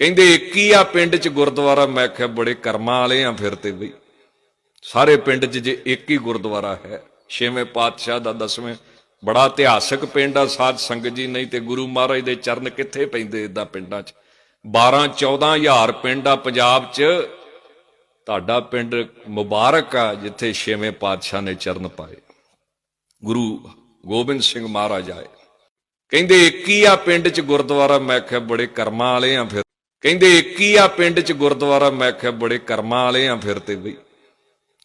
ਕਹਿੰਦੇ ਇੱਕ ਹੀ ਆ ਪਿੰਡ 'ਚ ਗੁਰਦੁਆਰਾ, ਮੈਂ ਕਿਹਾ ਬੜੇ ਕਰਮਾਂ ਵਾਲੇ ਆ ਫਿਰ ਤੇ ਬਈ। ਸਾਰੇ ਪਿੰਡ 'ਚ ਜੇ ਇੱਕ ਹੀ ਗੁਰਦੁਆਰਾ ਹੈ, ਛੇਵੇਂ ਪਾਤਸ਼ਾਹ ਦਾ ਦਸਵੇਂ। ਬੜਾ ਇਤਿਹਾਸਕ ਪਿੰਡ ਆ, ਸਾਧ ਸੰਗਤ ਜੀ, ਨਹੀਂ ਤੇ ਗੁਰੂ ਮਹਾਰਾਜ ਦੇ ਚਰਨ ਕਿੱਥੇ ਪੈਂਦੇ ਇਦਾਂ ਪਿੰਡਾਂ 'ਚ? 12 14000 ਪਿੰਡ ਆ ਪੰਜਾਬ 'ਚ। ਤੁਹਾਡਾ ਪਿੰਡ ਮੁਬਾਰਕ ਆ ਜਿੱਥੇ ਛੇਵੇਂ ਪਾਤਸ਼ਾਹ ਨੇ ਚਰਨ ਪਾਏ। ਗੁਰੂ ਗੋਬਿੰਦ ਸਿੰਘ ਮਹਾਰਾਜ ਆਏ। ਕਹਿੰਦੇ ਇੱਕ ਹੀ ਆ ਪਿੰਡ 'ਚ ਗੁਰਦੁਆਰਾ, ਮੈਂ ਕਿਹਾ ਬੜੇ ਕਰਮਾਂ ਵਾਲੇ ਆ ਫਿਰ ਕਹਿੰਦੇ ਇੱਕ ਹੀ ਆ ਪਿੰਡ 'ਚ ਗੁਰਦੁਆਰਾ, ਮੈਂ ਕਿਹਾ ਬੜੇ ਕਰਮਾਂ ਵਾਲੇ ਆ ਫਿਰ ਤੇ ਬਈ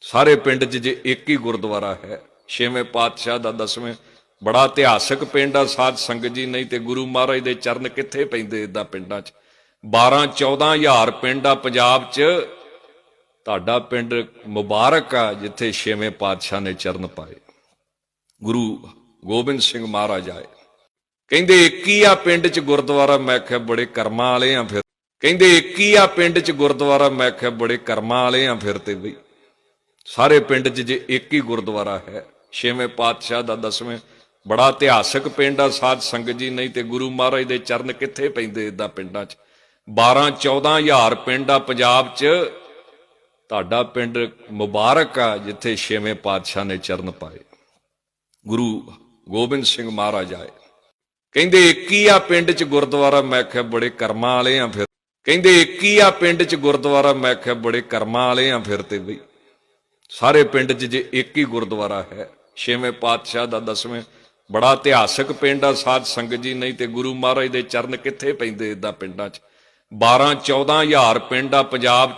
ਸਾਰੇ ਪਿੰਡ 'ਚ ਜੇ ਇੱਕ ਹੀ ਗੁਰਦੁਆਰਾ ਹੈ, ਛੇਵੇਂ ਪਾਤਸ਼ਾਹ ਦਾ ਦਸਵੇਂ। ਬੜਾ ਇਤਿਹਾਸਕ ਪਿੰਡ ਆ, ਸਾਧ ਸੰਗਤ ਜੀ, ਨਹੀਂ ਤੇ ਗੁਰੂ ਮਹਾਰਾਜ ਦੇ ਚਰਨ ਕਿੱਥੇ ਪੈਂਦੇ ਇਦਾਂ ਪਿੰਡਾਂ 'ਚ? 12 14000 ਪਿੰਡ ਆ ਪੰਜਾਬ 'ਚ। ਤੁਹਾਡਾ ਪਿੰਡ ਮੁਬਾਰਕ ਆ, ਜਿੱਥੇ ਛੇਵੇਂ ਪਾਤਸ਼ਾਹ ਨੇ ਚਰਨ ਪਾਏ। ਗੁਰੂ ਗੋਬਿੰਦ ਸਿੰਘ ਮਹਾਰਾਜ ਆਏ। ਕਹਿੰਦੇ ਇੱਕ ਹੀ ਆ ਪਿੰਡ 'ਚ ਗੁਰਦੁਆਰਾ, ਮੈਂ ਕਿਹਾ ਬੜੇ ਕਰਮਾਂ ਵਾਲੇ ਆ ਫਿਰ ਕਹਿੰਦੇ ਇੱਕ ਹੀ ਆ ਪਿੰਡ 'ਚ ਗੁਰਦੁਆਰਾ, ਮੈਂ ਕਿਹਾ ਬੜੇ ਕਰਮਾਂ ਵਾਲੇ ਆ ਫਿਰ ਤੇ ਬਈ। ਸਾਰੇ ਪਿੰਡ 'ਚ ਜੇ ਇੱਕ ਹੀ ਗੁਰਦੁਆਰਾ ਹੈ, ਛੇਵੇਂ ਪਾਤਸ਼ਾਹ ਦਾ ਦਸਵੇਂ। ਬੜਾ ਇਤਿਹਾਸਕ ਪਿੰਡ ਆ, ਸਾਧ ਸੰਗਤ ਜੀ, ਨਹੀਂ ਤੇ ਗੁਰੂ ਮਹਾਰਾਜ ਦੇ ਚਰਨ ਕਿੱਥੇ ਪੈਂਦੇ ਇਦਾਂ ਪਿੰਡਾਂ 'ਚ? 12 14000 ਪਿੰਡ ਆ ਪੰਜਾਬ 'ਚ। ਤੁਹਾਡਾ ਪਿੰਡ ਮੁਬਾਰਕ ਆ ਜਿੱਥੇ ਛੇਵੇਂ ਪਾਤਸ਼ਾਹ ਨੇ ਚਰਨ ਪਾਏ। ਗੁਰੂ ਗੋਬਿੰਦ ਸਿੰਘ ਮਹਾਰਾਜ ਆਏ। ਕਹਿੰਦੇ ਇੱਕ ਹੀ ਆ ਪਿੰਡ 'ਚ ਗੁਰਦੁਆਰਾ, ਮੈਂ ਕਿਹਾ ਬੜੇ ਕਰਮਾਂ ਵਾਲੇ ਆ ਫਿਰ ਕਹਿੰਦੇ ਇੱਕ ਹੀ ਆ ਪਿੰਡ 'ਚ ਗੁਰਦੁਆਰਾ, ਮੈਂ ਕਿਹਾ ਬੜੇ ਕਰਮਾਂ ਵਾਲੇ ਆ ਫਿਰ ਤੇ ਬਈ। ਸਾਰੇ ਪਿੰਡ 'ਚ ਜੇ ਇੱਕ ਹੀ ਗੁਰਦੁਆਰਾ ਹੈ, ਛੇਵੇਂ ਪਾਤਸ਼ਾਹ ਦਾ ਦਸਵੇਂ। ਬੜਾ ਇਤਿਹਾਸਕ ਪਿੰਡ ਆ, ਸਾਧ ਸੰਗਤ ਜੀ, ਨਹੀਂ ਤੇ ਗੁਰੂ ਮਹਾਰਾਜ ਦੇ ਚਰਨ ਕਿੱਥੇ ਪੈਂਦੇ ਇਦਾਂ ਪਿੰਡਾਂ 'ਚ? 12 14000 ਪਿੰਡ ਆ ਪੰਜਾਬ